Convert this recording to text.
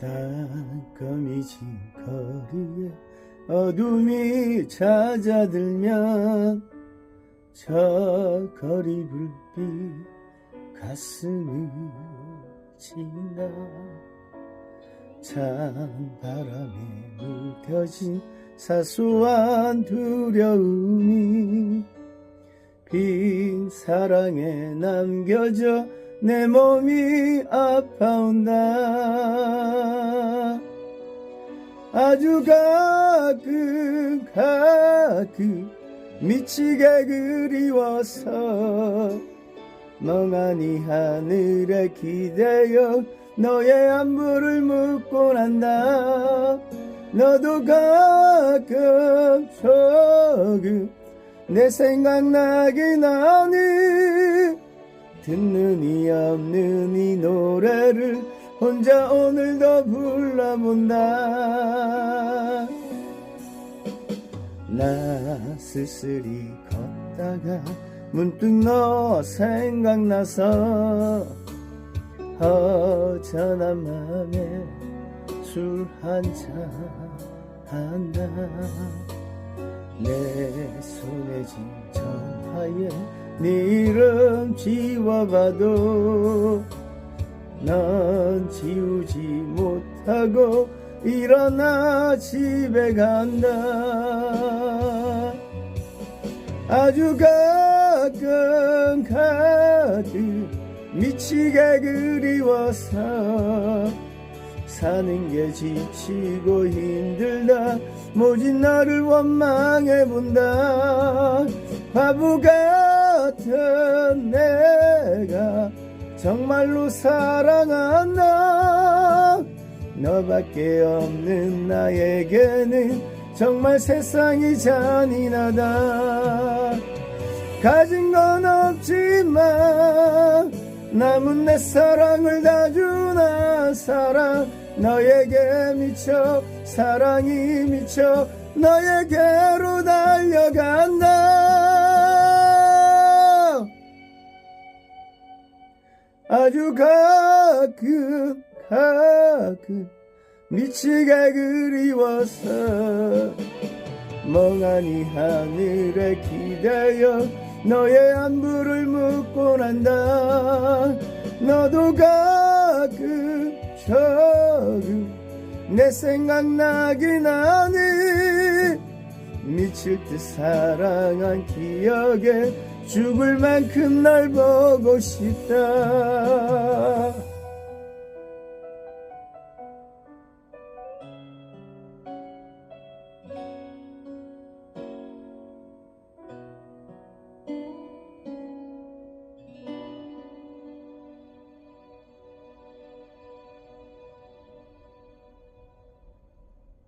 땅거미진 거리에 어둠이 찾아들면 저 거리 불빛 가슴을 지나 찬 바람에 물켜진 사소한 두려움이 빈 사랑에 남겨져 내 몸이 아파온다 아주 가끔 가끔 미치게 그리워서 멍하니 하늘에 기대어 너의 안부를 묻고 난다. 너도 가끔 조금 내 생각나긴 하니 듣는 이 없는 이 노래를 혼자 오늘도 불러본다. 나 쓸쓸히 걷다가 문득 너 생각나서 허전한 맘에 술 한잔 한다. 내 손에 쥔 전화에 네 이름 지워봐도 넌 지우지 못하고 일어나 집에 간다. 아주 가끔 가끔 미치게 그리워서 사는 게 지치고 힘들다. 모진 나를 원망해 본다. 바보 같은 내가 정말로 사랑한다. 너밖에 없는 나에게는 정말 세상이 잔인하다. 가진 건 없지만 남은 내 사랑을 다 주나 사랑 너에게 미쳐 사랑이 미쳐 너에게로 달려간다 아주 가끔 가끔 미치게 그리워서 멍하니 하늘에 기대어 너의 안부를 묻고 난다. 너도 가끔 조금 내 생각나긴 하니 미칠 듯 사랑한 기억에 죽을 만큼 날 보고 싶다